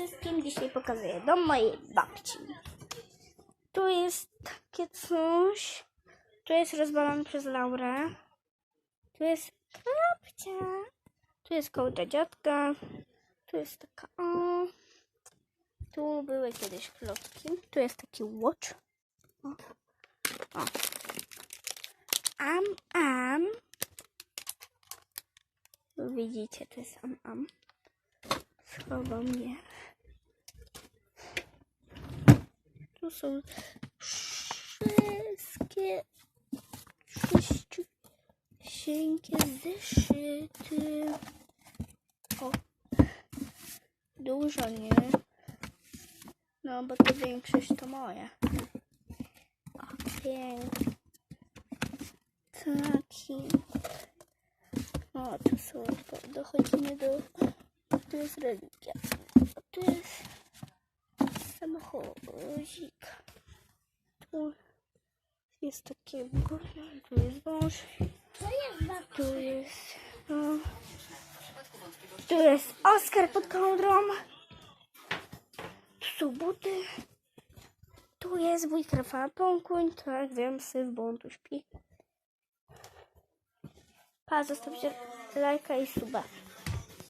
wszystkim. Dzisiaj pokazuję dom mojej babci. Tu jest takie coś. Tu jest rozwalony przez Laurę. Tu jest babcia. Tu jest kołdra dziadka. Tu jest taka o. Tu były kiedyś klocki. Tu jest taki watch. O. o. Am, am. Widzicie, to jest am, am. Schował mnie. Są wszystkie sześciusieńkie zeszyty. O, dużo nie. No, bo to większość to moje. O, pięknie. Taki. O, tu są, dochodzimy do... Tu jest religia. Tu jest samochodzik. Tu jest takie... Tu jest wąż. Tu jest... No. Tu jest Oskar pod kołdrą. Tu są buty. Tu jest Rafała Pąkuń. Tak, wiem, syf, bo on tu śpi. Pa, zostawcie lajka i suba.